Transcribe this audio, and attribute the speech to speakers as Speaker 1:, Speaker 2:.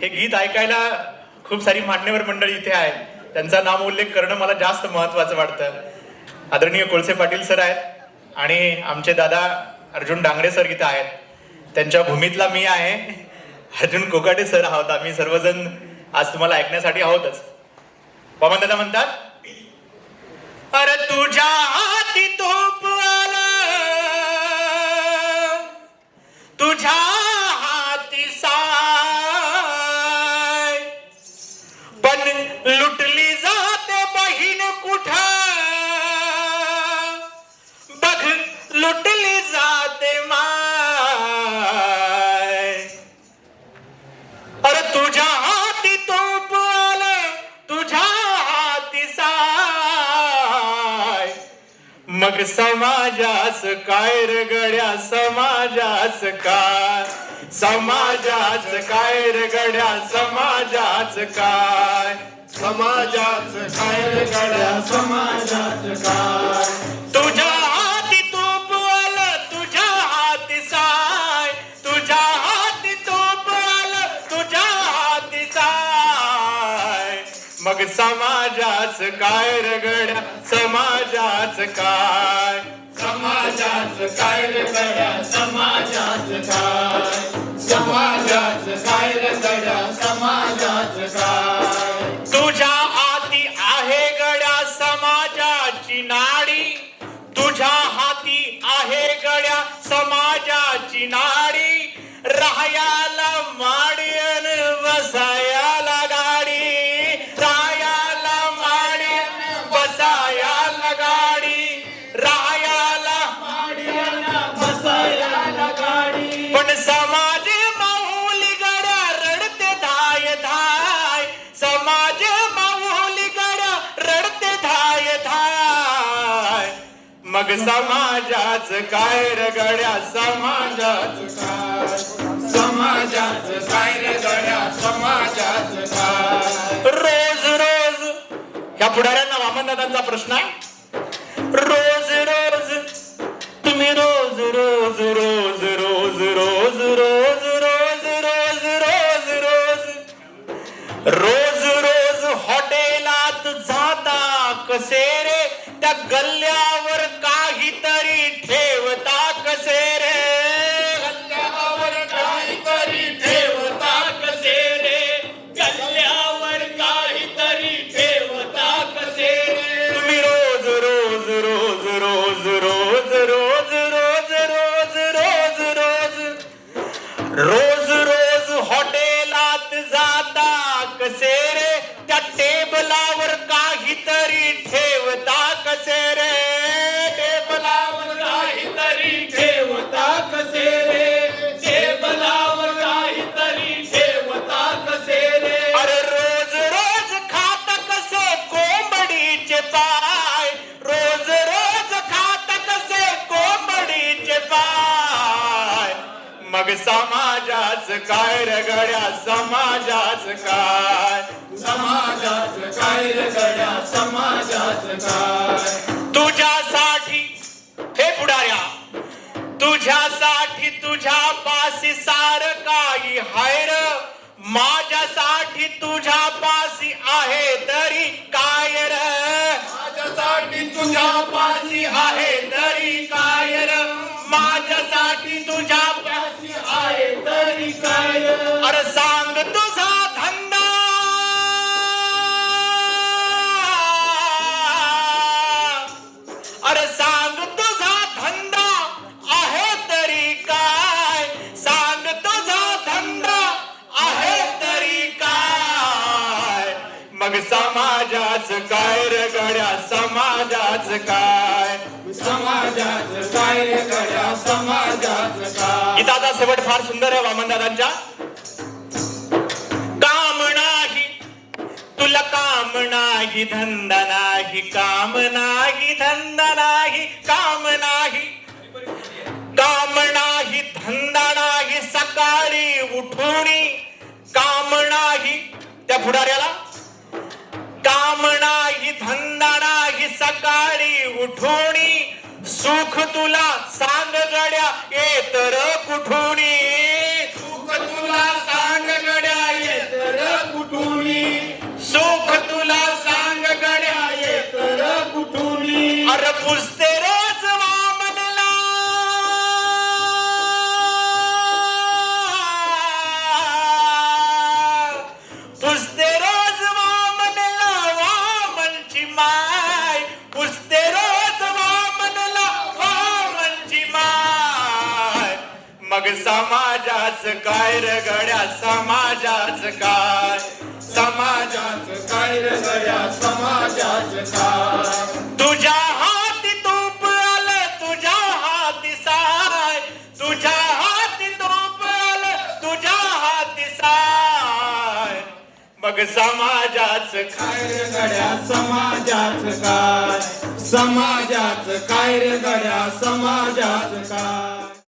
Speaker 1: हे गीत ऐकायला खूप सारी मान्यवर मंडळी इथे आहेत. त्यांचा नाम उल्लेख करणं मला जास्त महत्वाचं वाटतं. आदरणीय कोळसे पाटील सर आहेत आणि आमचे दादा अर्जुन डांगडे सर इथे आहेत. त्यांच्या भूमीतला मी आहे. अर्जुन कोकाटे सर आहोत आम्ही सर्वजण. आज तुम्हाला ऐकण्यासाठी आहोतच. पवन दादा म्हणतात अरे तुझ्या मग समाजास काय रगड्या गड्या? समाजास काय समाजाच काय रगड्या गड्या? समाजाच काय
Speaker 2: समाजाच काय रगड्या गड्या? समाजाच काय
Speaker 1: मग समाजाच काय रगड्या समाजाच काय?
Speaker 2: समाजाच काय रगड्या समाजाच काय? समाजाच काय रे समाजाच काय?
Speaker 1: तुझ्या हाती आहे गड्या समाजाची नाडी तुझ्या हाती आहे मग समाजाच काय रगड्या समाजाच
Speaker 2: काय? समाजाच काय रगड्या गड्या? समाजाच काय?
Speaker 1: रोज रोज. ह्या पुढाऱ्यांना वामनदादांचा प्रश्न आहे. कसे रे त्या गल्ल्यावर काहीतरी ठेवता कसे रे गल्ल्यावर काहीतरी ठेवता कसे रे गल्ल्यावर काहीतरी ठेवता कसे रे तुम्ही रोज रोज रोज रोज रोज रोज रोज रोज रोज रोज रोज रोज हॉटेलात जाता कसे रे मग समाजाच काय रगड्या समाजाच काय?
Speaker 2: समाजाच काय रगड्या समाजाच काय?
Speaker 1: तुझ्यासाठी हे पुढाऱ्या तुझ्यासाठी तुझ्या पासी सार काही हायर माझ्यासाठी तुझ्या पाशी आहे तरी काय र? माझ्यासाठी तुझ्या पाशी आहे तरी सांग तुझा धंदा। अरे सांग तुझा धंदा आहे तरी काय? सांग तुझा धंदा आहे तरी काय? मग समाजाच काय रे गड्या? समाजाच काय?
Speaker 2: समाजाच काय रे गड्या? समाजाच काय?
Speaker 1: गीताचा शेवट फार सुंदर आहे वामनदादांच्या. काम तुला काम नाही धंदा नाही काम नाही धंदा नाही काम नाही. काम नाही धंदा नाही सकाळी उठून काम नाही. त्या पुढाऱ्याला काम नाही धंदा नाही सकाळी उठून सुख तुला सांग गड्या येतर कुठून? समाजाच काय रगड्या गड्या? समाजाच काय? समाजाच
Speaker 2: काय रगड्या गड्या? समाजाच काय?
Speaker 1: तुझ्या हाती तोप आलं तुझ्या हाती साय. तुझ्या हाती तोप आलं तुझ्या हाती साय. मग समाजाच
Speaker 2: काय रगड्या गड्या? समाजाच काय? समाजाच काय रगड्या गड्या? समाजाच काय?